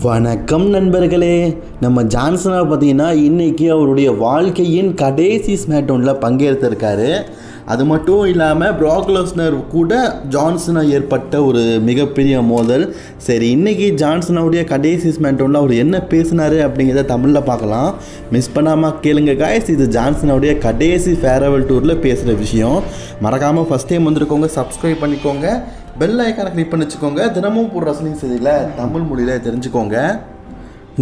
வணக்கம் நண்பர்களே நம்ம ஜான்சனாக பார்த்தீங்கன்னா இன்றைக்கி அவருடைய வாழ்க்கையின் கடைசி ஸ்மேட்டோனில் பங்கேற்றிருக்காரு. அது மட்டும் இல்லாமல் ப்ராக்லஸ்னர் கூட ஜான்சனா ஏற்பட்ட ஒரு மிகப்பெரிய மோதல். சரி இன்றைக்கி ஜான்சனாவுடைய கடைசி ஸ்மேட்டோனில் அவர் என்ன பேசினார் அப்படிங்கிறத தமிழில் பார்க்கலாம். மிஸ் பண்ணாமல் கேளுங்க காய்ஸ் இது ஜான்சனாவுடைய கடைசி ஃபேரவல் டூரில் பேசுகிற விஷயம். மறக்காமல் ஃபஸ்ட் டைம் வந்திருக்கோங்க சப்ஸ்கிரைப் பண்ணிக்கோங்க. பெல் ஐக்கானை கிளிக் பண்ணி வச்சுக்கோங்க. தினமும் போடுற ரசனிங் செய்திகளை தமிழ் மொழியில் தெரிஞ்சுக்கோங்க.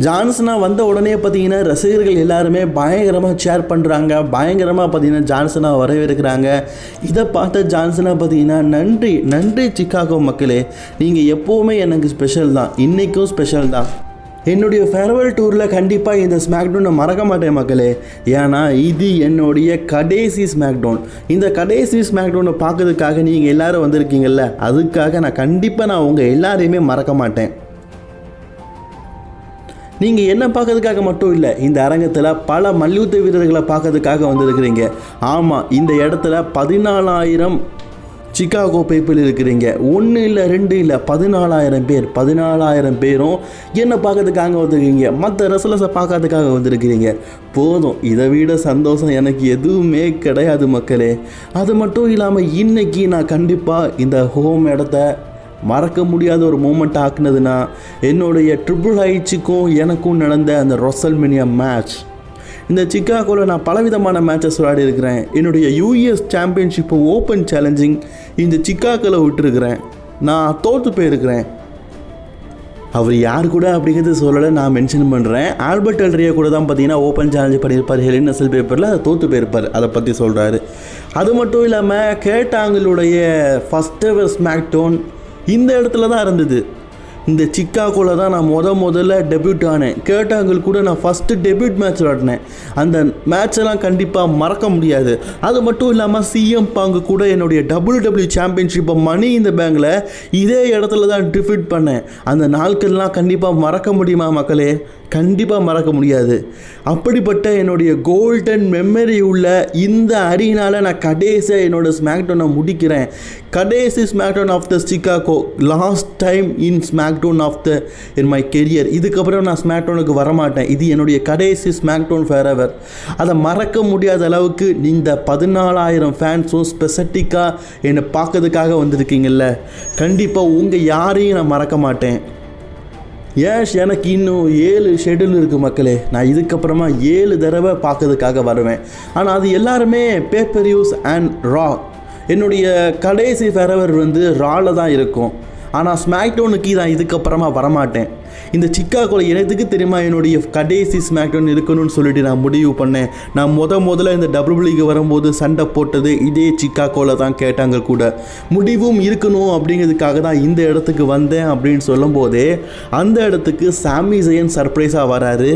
ஜான்சனா வந்த உடனே பார்த்தீங்கன்னா ரசிகர்கள் எல்லாருமே பயங்கரமாக ஷேர் பண்ணுறாங்க பயங்கரமாக பார்த்தீங்கன்னா ஜான்சனா வரவேற்கிறாங்க இதை பார்த்த ஜான்சனா பார்த்தீங்கன்னா நன்றி நன்றி சிக்காகோ மக்களே. நீங்கள் எப்போவுமே எனக்கு ஸ்பெஷல் தான். இன்றைக்கும் ஸ்பெஷல் தான். என்னுடைய ஃபேர்வெல் டூரில் கண்டிப்பாக இந்த ஸ்மாக்டவுனை மறக்க மாட்டேன் மக்களே. ஏன்னா இது என்னுடைய கடைசி ஸ்மாக்டவுன் இந்த கடைசி ஸ்மாக்டவுனை பார்க்கறதுக்காக நீங்கள் எல்லோரும் வந்திருக்கீங்கல்ல அதுக்காக நான் கண்டிப்பாக நான் உங்கள் எல்லாரையுமே மறக்க மாட்டேன். நீங்கள் என்ன பார்க்கறதுக்காக மட்டும் இல்லை இந்த அரங்கத்தில் பல மல்யுத்த வீரர்களை பார்க்கறதுக்காக வந்திருக்கிறீங்க. ஆமாம் இந்த இடத்துல பதினாலாயிரம் சிகாகோ பீப்புள் இருக்கிறீங்க. ஒன்று இல்லை ரெண்டு இல்லை பதினாலாயிரம் பேர் பதினாலாயிரம் பேரும் என்னை பார்க்கறதுக்காக வந்திருக்கீங்க? மற்ற ரசலஸை பார்க்கறதுக்காக வந்திருக்கிறீங்க. போதும் இதை விட சந்தோஷம் எனக்கு எதுவுமே கிடையாது மக்களே. அது மட்டும் இல்லாமல் இன்னைக்கு நான் கண்டிப்பாக இந்த ஹோம் இடத்த மறக்க முடியாத ஒரு மூமெண்ட் ஆக்குனதுன்னா என்னுடைய ட்ரிபிள் ஹைச்சுக்கும் எனக்கும் நடந்த அந்த ரொசல்மினியா மேட்ச் இந்த சிக்காகோவில் நான் பலவிதமான மேட்சஸ் விளையாடி இருக்கிறேன். என்னுடைய யூஎஸ் சாம்பியன்ஷிப்பு ஓப்பன் சேலஞ்சிங் இந்த சிக்காகோவில் விட்டுருக்கிறேன். நான் தோற்று போயிருக்கிறேன். அவர் யார் கூட அப்படிங்கிறது சொல்லலை நான் மென்ஷன் பண்ணுறேன் ஆல்பர்ட் அல்ரியா கூட தான் பார்த்தீங்கன்னா ஓப்பன் சேலஞ்ச் பண்ணியிருப்பார். ஹெலின் அசல் பேப்பரில் அதை தோற்று போயிருப்பார் அதை பற்றி சொல்கிறாரு அது மட்டும் இல்லாமல் கேட்டாங்களுடைய ஃபஸ்ட் எவர் ஸ்மாக்டோன் இந்த இடத்துல தான் இருந்தது. இந்த சிக்காகோவில் தான் நான் முத முதல்ல டெபியூட் ஆனேன். கேட்டாங்கள் கூட நான் ஃபஸ்ட்டு டெபியூட் மேட்ச் விளாடினேன். அந்த மேட்செல்லாம் கண்டிப்பாக மறக்க முடியாது. அது மட்டும் இல்லாமல் சிஎம் பாங்கு கூட என்னுடைய டபுள் டபிள்யூ சாம்பியன்ஷிப்பை மணி இந்த பேங்கில் இதே இடத்துல தான் டிஃபிட் பண்ணேன். அந்த நாட்கள்லாம் கண்டிப்பாக மறக்க முடியுமா மக்களே? கண்டிப்பாக மறக்க முடியாது. அப்படிப்பட்ட என்னுடைய கோல்டன் மெமரி உள்ள இந்த அரியினால் நான் கடைசியாக என்னோடய ஸ்மாக்டோனை முடிக்கிறேன். கடைசி SmackDown of the Chicago last time in Smack SmackDown of the in my career இதுக்கப்புறம் நான் ஸ்மாக்டவுனுக்கு வரமாட்டேன். இது என்னுடைய கடைசி ஸ்மாக்டவுன் ஃபேரவர் அதை மறக்க முடியாத அளவுக்கு இந்த பதினாலாயிரம் ஃபேன்ஸும் ஸ்பெசிட்டிக்காக என்னை பார்க்கறதுக்காக வந்திருக்கீங்கல்ல. கண்டிப்பாக உங்கள் யாரையும் நான் மறக்க மாட்டேன். ஏஷ் எனக்கு இன்னும் ஏழு ஷெடியூல் இருக்குது மக்களே. நான் இதுக்கப்புறமா ஏழு தடவை பார்க்கறதுக்காக வருவேன். ஆனால் அது எல்லாருமே பேப்பர் யூஸ் அண்ட் ரா என்னுடைய கடைசி ஃபெரவர் வந்து ராவில் தான் இருக்கும். ஆனால் ஸ்மாக்டவுனுக்கு நான் இதுக்கப்புறமா வரமாட்டேன். இந்த சிக்காகோல எனக்கு தெரியுமா? என்னுடைய கடைசி ஸ்மாக்டவுன் இருக்கணும்னு சொல்லிட்டு நான் முடிவு பண்ணேன். நான் முத முதல்ல இந்த டபிள்யூபிளிக்கு வரும்போது சண்டை போட்டது இதே சிக்காகோல தான் கேட்டாங்க கூட. முடிவும் இருக்கணும் அப்படிங்கிறதுக்காக தான் இந்த இடத்துக்கு வந்தேன் அப்படின்னு சொல்லும்போதே அந்த இடத்துக்கு சாமி ஜெயன் சர்ப்ரைஸாக வராரு.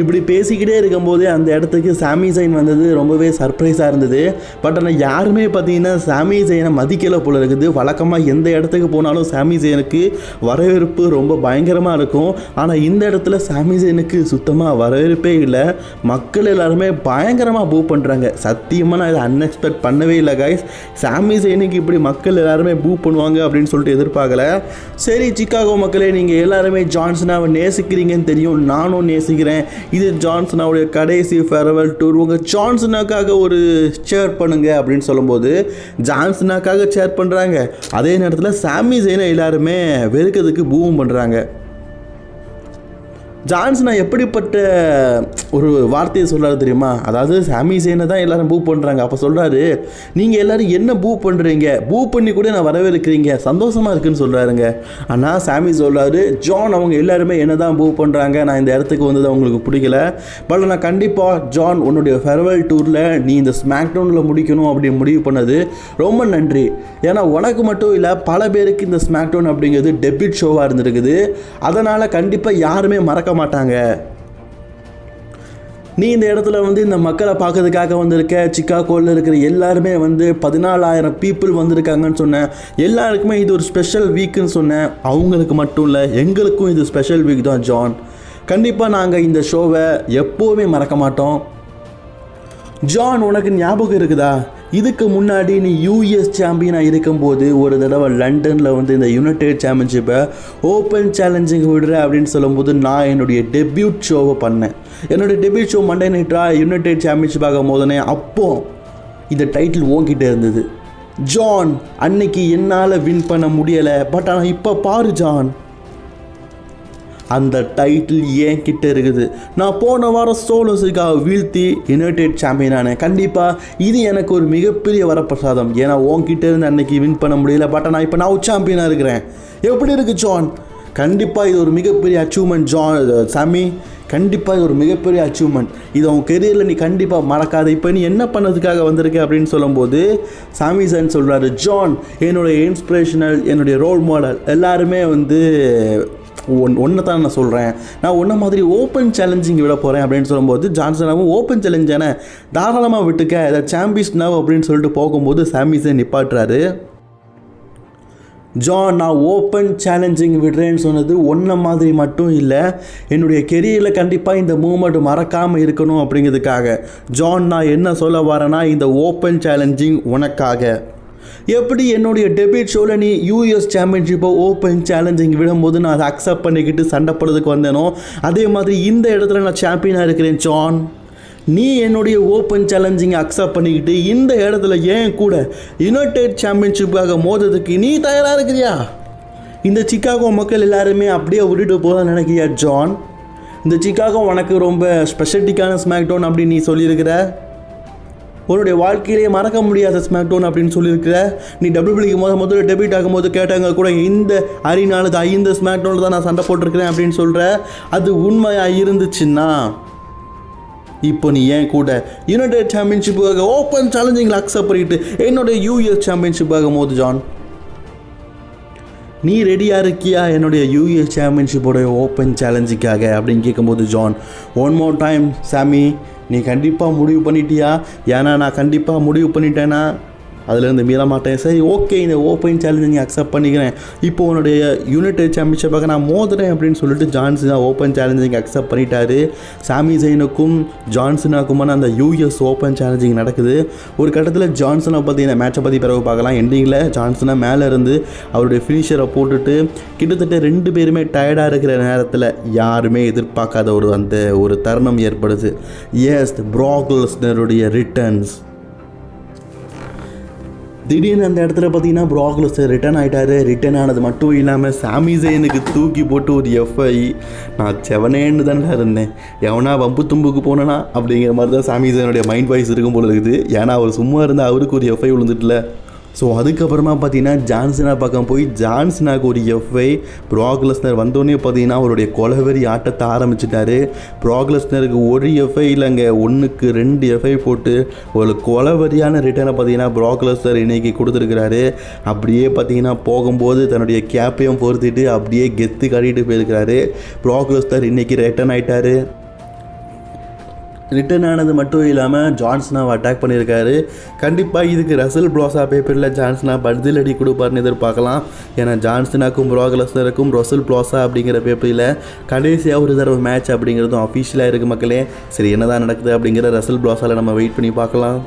இப்படி பேசிக்கிட்டே இருக்கும்போது அந்த இடத்துக்கு சாமி சைன் வந்தது ரொம்பவே சர்ப்ரைஸாக இருந்தது. பட் ஆனால் யாருமே பார்த்தீங்கன்னா சாமி சைனை மதிக்கலை போல இருக்குது. வழக்கமாக எந்த இடத்துக்கு போனாலும் சாமி சைனுக்கு வரவேற்பு ரொம்ப பயங்கரமாக இருக்கும். ஆனால் இந்த இடத்துல சாமி சைனுக்கு சுத்தமாக வரவேற்பே இல்லை. மக்கள் எல்லாருமே பயங்கரமாக பூ பண்ணுறாங்க சத்தியமாக நான் இதை அன்எக்ஸ்பெக்ட் பண்ணவே இல்லை கைஸ் சாமி சைனுக்கு இப்படி மக்கள் எல்லாருமே பூ பண்ணுவாங்க அப்படின்னு சொல்லிட்டு எதிர்பார்க்கல. சரி சிக்காகோ மக்களே நீங்கள் எல்லாருமே ஜான்சனாவை நேசிக்கிறீங்கன்னு தெரியும். நானும் நேசிக்கிறேன். இது ஜான்சனாவுடைய கடைசி ஃபேர்வெல் டூர் உங்கள் ஜான்சனாக்காக ஒரு ஷேர் பண்ணுங்க அப்படின்னு சொல்லும்போது ஜான்சனாக்காக ஷேர் பண்ணுறாங்க அதே நேரத்தில் சாமி ஜெயினை எல்லாருமே வெறுக்கிறதுக்கு பூவும் பண்ணுறாங்க ஜான்சனா எப்படிப்பட்ட ஒரு வார்த்தையை சொல்கிறாரு தெரியுமா? அதாவது சாமி சேனை தான் எல்லாரும் பூ பண்ணுறாங்க அப்போ சொல்கிறாரு நீங்கள் எல்லோரும் என்ன பூ பண்ணுறீங்க பூ பண்ணி கூட நான் வரவேற்கிறீங்க. சந்தோஷமாக இருக்குன்னு சொல்கிறாருங்க ஆனால் சாமி சொல்கிறாரு ஜான் அவங்க எல்லாருமே என்ன தான் பூ பண்ணுறாங்க நான் இந்த இடத்துக்கு வந்தது அவங்களுக்கு பிடிக்கல. பட் நான் கண்டிப்பாக ஜான் உன்னுடைய ஃபெர்வெல் டூரில் நீ இந்த ஸ்மாக்டவுனில் முடிக்கணும் அப்படின்னு முடிவு பண்ணது. ரொம்ப நன்றி. ஏன்னா உனக்கு மட்டும் இல்லை பல பேருக்கு இந்த ஸ்மாக்டவுன் அப்படிங்கிறது டெபிட் ஷோவாக இருந்திருக்குது. அதனால் கண்டிப்பாக யாருமே மறக்க மாட்டாங்க. நீ இந்த இடத்துல வந்து இந்த மக்களை பார்க்கறதுக்காக வந்திருக்க சிக்காகோவில் இருக்கிற எல்லாருமே வந்து பதினாலாயிரம் பீப்புள் வந்திருக்காங்கன்னு சொன்னேன். எல்லாருக்குமே இது ஒரு ஸ்பெஷல் வீக்குன்னு சொன்னேன். அவங்களுக்கு மட்டும் இல்லை எங்களுக்கும் இது ஸ்பெஷல் வீக் தான் ஜான் கண்டிப்பாக நாங்கள் இந்த ஷோவை எப்போவுமே மறக்க மாட்டோம். ஜான் உனக்கு ஞாபகம் இருக்குதா? இதுக்கு முன்னாடி நீ யூஎஸ் சாம்பியனாக இருக்கும்போது ஒரு தடவை லண்டனில் வந்து இந்த யுனைடெட் சாம்பியன்ஷிப்பை ஓப்பன் சேலஞ்சிங் விடுற அப்படின்னு சொல்லும்போது நான் என்னுடைய டெபியூட் ஷோவை பண்ணேன். என்னுடைய டெபியூட் ஷோ மண்டே நைட்டா யுனைடெட் சாம்பியன்ஷிப் ஆகும் போதுனே அப்போ இந்த டைட்டில் ஓங்கிட்டே இருந்தது. ஜான் அன்னைக்கு என்னால் வின் பண்ண முடியலை பட் ஆனால் இப்போ பாரு ஜான் அந்த டைட்டில் ஏன் கிட்ட இருக்குது. நான் போன வாரம் சோலோஸுக்காக வீழ்த்தி யுனைடெட் சாம்பியன் ஆனேன். கண்டிப்பாக இது எனக்கு ஒரு மிகப்பெரிய வரப்பிரசாதம். ஏன்னா உன்கிட்ட இருந்து அன்னைக்கு வின் பண்ண முடியல பட் நான் இப்போ நான் சாம்பியனாக இருக்கிறேன். எப்படி இருக்கு ஜான்? கண்டிப்பாக இது ஒரு மிகப்பெரிய அச்சீவ்மெண்ட் ஜான் சாமி. கண்டிப்பாக இது ஒரு மிகப்பெரிய அச்சீவ்மெண்ட் இது உன் கெரியரில் நீ கண்டிப்பாக மறக்காத. இப்போ நீ என்ன பண்ணதுக்காக வந்திருக்க அப்படின்னு சொல்லும்போது சாமி சான் சொல்கிறாரு ஜான் என்னுடைய இன்ஸ்பிரேஷனல் என்னுடைய ரோல் மாடல் எல்லாருமே வந்து ஒன் ஒன்றை தான் நான் சொல்கிறேன் நான் ஒன்றை மாதிரி ஓப்பன் சேலஞ்சிங் விட போகிறேன் அப்படின்னு சொல்லும்போது ஜான்சனாவும் ஓப்பன் சேலஞ்சான தாராளமாக விட்டுக்க அதை சாம்பியன்ஸ் நவ் அப்படின்னு சொல்லிட்டு போகும்போது சாமிஸை நிப்பாட்டுறாரு. ஜான் நான் ஓப்பன் சேலஞ்சிங் விடுறேன்னு சொன்னது ஒன்றை மாதிரி மட்டும் இல்லை என்னுடைய கெரியரில் கண்டிப்பாக இந்த மூமெண்ட் மறக்காமல் இருக்கணும் அப்படிங்கிறதுக்காக. ஜான் நான் என்ன சொல்ல வரேன்னா இந்த ஓப்பன் சேலஞ்சிங் உனக்காக. எப்படி என்னுடைய டெபிட் ஷோவில் நீ யூஎஸ் சாம்பியன்ஷிப்பை ஓப்பன் சேலஞ்சிங் விடும்போது நான் அதை அக்செப்ட் பண்ணிக்கிட்டு சண்டை போடுறதுக்கு வந்தேனோ அதே மாதிரி இந்த இடத்துல நான் சாம்பியனாக இருக்கிறேன் ஜான் நீ என்னுடைய ஓப்பன் சேலஞ்சிங் அக்செப்ட் பண்ணிக்கிட்டு இந்த இடத்துல ஏன் கூட யுனைடெட் சாம்பியன்ஷிப்புக்காக மோதுறதுக்கு நீ தயாராக இருக்கிறியா? இந்த சிக்காகோ மக்கள் எல்லாருமே அப்படியே விட்டுட்டு போக நினைக்கிறியா ஜான் இந்த சிக்காகோ உனக்கு ரொம்ப ஸ்பெஷலிட்டிக்கான ஸ்மாக்டவுன் அப்படின்னு நீ சொல்லியிருக்கிற? உன்னுடைய வாழ்க்கையிலேயே மறக்க முடியாத ஸ்மாக்டோன் அப்படின்னு சொல்லியிருக்கிற நீ டபிள்யூபிளிக்கு முத முதல்ல டெபிட் ஆகும்போது கேட்டாங்க கூட இந்த அரினால தான் இந்த ஸ்மாக்டோனில் தான் நான் சண்டை போட்டிருக்கிறேன் அப்படின்னு சொல்கிற அது உண்மையாக இருந்துச்சுன்னா இப்போ நீ ஏன் கூட யுனைடெட் சாம்பியன்ஷிப்புக்காக ஓப்பன் சேலஞ்சிங்கில் அக்செப்ட் பண்ணிட்டு என்னோட யூஎஸ் சாம்பியன்ஷிப்பாக போது ஜான் நீ ரெடியாக இருக்கியா என்னுடைய யூஎஸ் சாம்பியன்ஷிப்போடைய ஓப்பன் சேலஞ்சுக்காக அப்படின்னு கேட்கும்போது ஜான் ஒன் மோர் டைம் சாமி நீ கண்டிப்பாக முடிவு பண்ணிட்டியா? ஏன்னா நான் கண்டிப்பாக முடிவு பண்ணிட்டேன்னா அதுலேருந்து மீற மாட்டேன். சரி ஓகே இந்த ஓப்பன் சேலஞ்ச் நீ அக்செப்ட் பண்ணிக்கிறேன். இப்போ உன்னுடைய யூனிட் சாம்பியன்ஷிப்பாக நான் மோதுறேன் அப்படின்னு சொல்லிட்டு ஜான்சனா ஓப்பன் சேலஞ்சிங் அக்செப்ட் பண்ணிட்டாரு. சாமி ஜெயினுக்கும் ஜான்சனாக்குமான அந்த யூஎஸ் ஓப்பன் சேலஞ்சிங் நடக்குது. ஒரு கட்டத்தில் ஜான்சனை பற்றி இந்த மேட்சை பற்றி பிறகு பார்க்கலாம். எண்டிங்கில் ஜான்சனை மேலே இருந்து அவருடைய ஃபினிஷரை போட்டுட்டு கிட்டத்தட்ட ரெண்டு பேருமே டயர்டாக இருக்கிற நேரத்தில் யாருமே எதிர்பார்க்காத ஒரு அந்த ஒரு தருணம் ஏற்படுது. எஸ் ப்ராக்லஸ்னருடைய ரிட்டர்ன்ஸ் திடீர்னு அந்த இடத்துல பார்த்தீங்கன்னா ப்ராக்லஸ் ரிட்டர்ன் ஆகிட்டாரு ரிட்டர்ன் ஆனது மட்டும் இல்லாமல் சாமி ஜெயனுக்கு தூக்கி போட்டு ஒரு எஃப்ஐ நான் செவனேன்னு தானே இருந்தேன். எவனா வம்பு தும்புக்கு போனனா அப்படிங்கிற மாதிரி தான் சாமி ஜெயனுடைய மைண்ட் வாய்ஸ் இருக்கும் போல இருக்குது. ஏன்னா அவர் சும்மா இருந்தால் அவருக்கு ஒரு எஃப்ஐ விழுந்துட்டுல. ஸோ அதுக்கப்புறமா பார்த்தீங்கன்னா ஜான்சனா பக்கம் போய் ஜான்சனாக்கு ஒரு எஃப்ஐ ப்ராக்லஸ்னர் வந்தோடனே பார்த்தீங்கன்னா அவருடைய கொலவெறி ஆட்டத்தை ஆரம்பிச்சிட்டாரு. ப்ராக்லஸ்னருக்கு ஒரு எஃப்ஐ இல்லைங்க ஒன்றுக்கு ரெண்டு எஃப்ஐ போட்டு ஒரு கொலவெறியான ரிட்டர்னை பார்த்தீங்கன்னா ப்ராக்லஸ்னர் இன்னைக்கு கொடுத்துருக்கிறாரு. அப்படியே பார்த்தீங்கன்னா போகும்போது தன்னுடைய கேப்பையும் பொறுத்திட்டு அப்படியே கெத்து காட்டிட்டு போயிருக்கிறாரு. ப்ராக்லஸ்னர் இன்னைக்கு ரிட்டர்ன் ஆயிட்டாரு. ரிட்டர்ன் ஆனது மட்டும் இல்லாமல் ஜான்ஸ்னாவை அட்டாக் பண்ணியிருக்காரு கண்டிப்பாக இதுக்கு ரசல் ப்ளோசா பேப்பரில் ஜான்ஸ்னா பதிலடி கொடுப்பார்னு எதிர்பார்க்கலாம். ஏன்னா ஜான்சனாக்கும் ப்ரோகலஸ்னருக்கும் ரசல் ப்ளோசா அப்படிங்கிற பேப்பரில் கடைசியாக ஒரு தடவை மேட்ச் அப்படிங்கிறதும் அஃபிஷியலாக இருக்குது மக்களே. சரி என்னதான் நடக்குது அப்படிங்கிற ரசல் ப்ளோசாவில் நம்ம வெயிட் பண்ணி பார்க்கலாம்.